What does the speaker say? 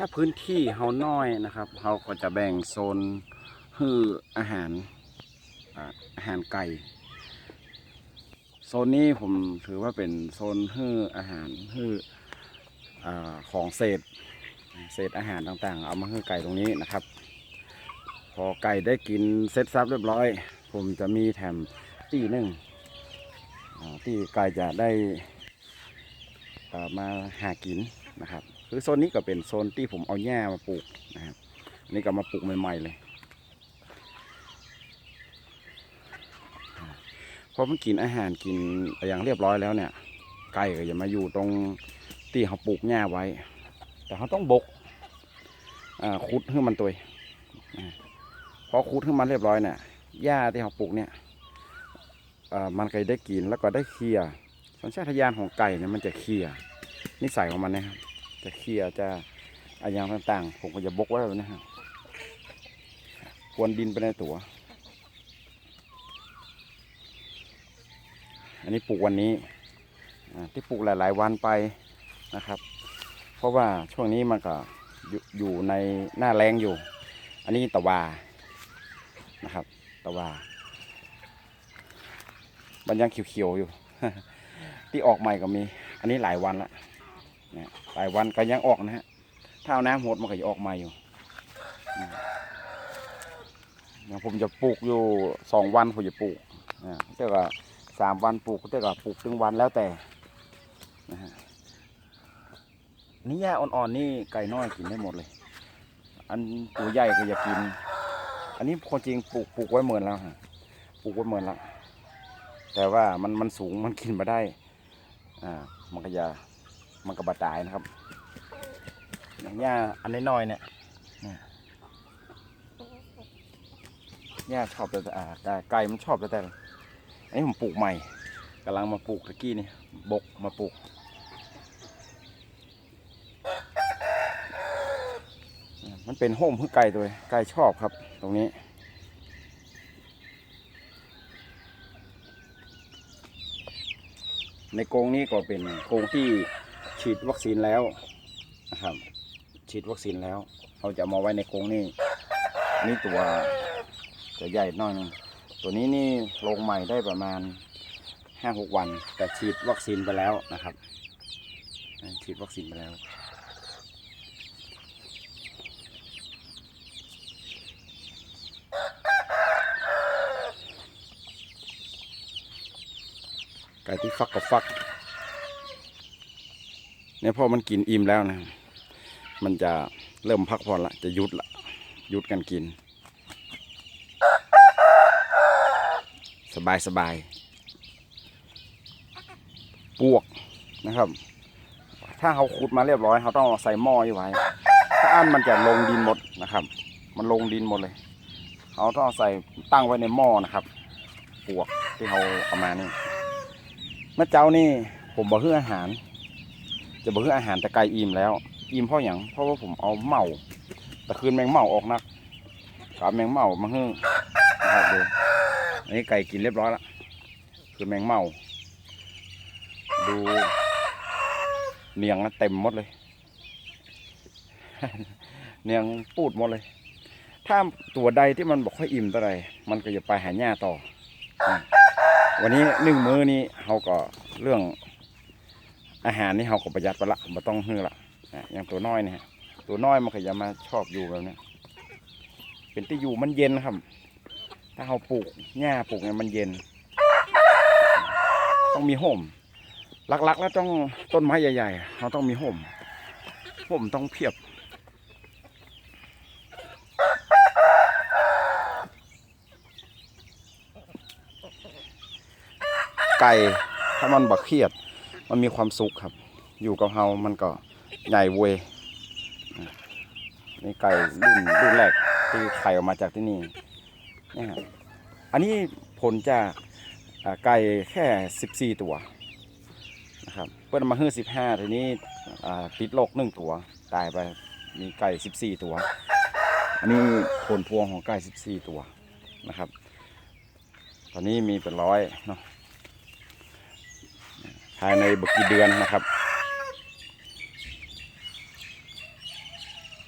ถ้าพื้นที่เฮาน้อยนะครับเฮาก็จะแบ่งโซนฮื้ออาหารอาหารไก่โซนนี้ผมถือว่าเป็นโซนฮื้ออาหารฮื้ออของเศษเศษอาหารต่างๆ เอามาให้ไก่ตรงนี้นะครับ พอไก่ได้กินเสร็จสับเรียบร้อย ผมจะมีแถมตีหนึ่งที่ไก่จะได้มาหากินนะครับ คือโซนนี้ก็เป็นโซนที่ผมเอาหญ้ามาปลูกนะครับนี่ก็มาปลูกใหม่ๆเลยอ่าพอมันกินอาหารกินอย่างเรียบร้อยแล้วเนี่ยไก่ก็จะมาอยู่ตรงที่เขาปลูกหญ้าไว้ แต่เขาต้องบกคุดให้มันตัวอ่าพอคุดให้มันเรียบร้อยเนี่ยหญ้าที่เขาปลูกเนี่ยมันก็ได้กินแล้วก็ได้เคลียสัญชาตญาณของไก่เนี่ยมันจะเคลียนิสัยของมันนะครับ จะเคลียจะอะไรอย่างต่างๆ ผมก็จะบกไว้แบบนี้ครับควนดินไปในตัว อันนี้ปลูกวันนี้ที่ปลูกหลาย ๆ วันไปนะครับ เพราะว่าช่วงนี้มันก็อยู่ในหน้าแรงอยู่ อันนี้ตะวานะครับ ตะวามันยังเขียวๆอยู่ ที่ออกใหม่ก็มี อันนี้หลายวันละ นี่ยหลายวันก็ยังออกนะฮะถ้าเอาน้ำหดมันก็จะออกใหม่อยู่อืมอย่างผมจะปลูกอยู่สองวันผมจะปลูกอ่าเจ้าก็สามวันปลูกเจ้าก็ปลูกถึงวันแล้วแต่นะฮะนี่หญ้าอ่อนๆนี่ไก่น้อยกินได้หมดเลย อันตัวใหญ่ก็อยากกิน อันนี้คนจริงปลูกปลูกไว้เหมือนแล้วฮะปลูกไว้เหมือนแล้วแต่ว่ามันมันสูงมันกินมาได้อ่ามันก็จะ มันก็บาตายนะครับอย่างหญ้าอันน้อยๆเนี่ยนี่ยหญ้าชอบแต่อ่าแต่ไก่มันชอบแต่แต่อันนี้ผมปลูกใหม่กำลังมาปลูกตะกี้นี่บกมาปลูกมันเป็นโฮมเพื่อไก่ตัวไก่ชอบครับ ตรงนี้ในกรงนี้ก็เป็นกรงที่ ฉีดวัคซีนแล้วนะครับ ฉีดวัคซีนแล้ว เราจะมาไว้ในกรงนี่นี่ตัวจะใหญ่น้อยหนึงตัวนี้นี่ลงใหม่ได้ประมาณห้าหกวัน แต่ฉีดวัคซีนไปแล้วนะครับ ฉีดวัคซีนไปแล้ว ไก่ที่ฟักกับฟัก เนี่ยพอมันกินอิ่มแล้วนะ มันจะเริ่มพักผ่อนละ จะหยุดละหยุดกันกิน สบายสบายปวกนะครับ ถ้าเขาขุดมาเรียบร้อยเขาต้องใส่หม้อไว้ ถ้าอันมันจะลงดินหมดนะครับ มันลงดินหมดเลยเขาต้องใส่ตั้งไว้ในหม้อนะครับปวกที่เขาเอามานี่เมื่อเจ้านี่ผมบอกเพื่ออาหาร จะบอกเพื่ออาหารแต่ไก่อิ่มแล้ว อิ่มเพราะอย่างเพราะว่าผมเอาเมาแต่คืนแมงเมาออกนักกับแมงเมามาเฮือนะครับดูอันนี้ไก่กินเรียบร้อยและคือแมงเมา ดูเนียงนะเต็มหมดเลย เนียงปูดหมดเลย ถ้าตัวใดที่มันบอกค่อยอิ่มเท่าไรมันก็จะไปหาหญ้าต่อ วันนี้หนึ่งมื้อนี้เขาก็เรื่อง อาหารนี่เขาก็ประหยัดไปละไม่ต้องฮื้อละอะอย่างตัวน้อยเนี่ยตัวน้อยมันก็จะมาชอบอยู่แบบเนี้ยเป็นที่อยู่มันเย็นครับ ถ้าเขาปลูกหญ้าปลูกเนี่ยมันเย็น ต้องมีห่มหลักๆ แล้วต้องต้นไม้ใหญ่ๆเขาต้องมีห่มห่มต้องเพียบไก่ถ้ามันบักเครียด มันมีความสุขครับ อยู่กับเฮามันก็ใหญ่เวยนี่ไก่รุ่นรุ่นแรกที่ไข่ออกมาจากที่นี่เนี่ยฮะอันนี้ผลจากไก่แค่สิบสี่ตัวนะครับเพิ่นมาเฮือสิบห้าทีนี้ติดโรคหนึ่งตัวตายไปมีไก่สิบสี่ตัว อันนี้ผลพวงของไก่สิบสี่ตัวนะครับ ตอนนี้มีเป็นร้อยเนาะ ภายในบกี่เดือนนะครับ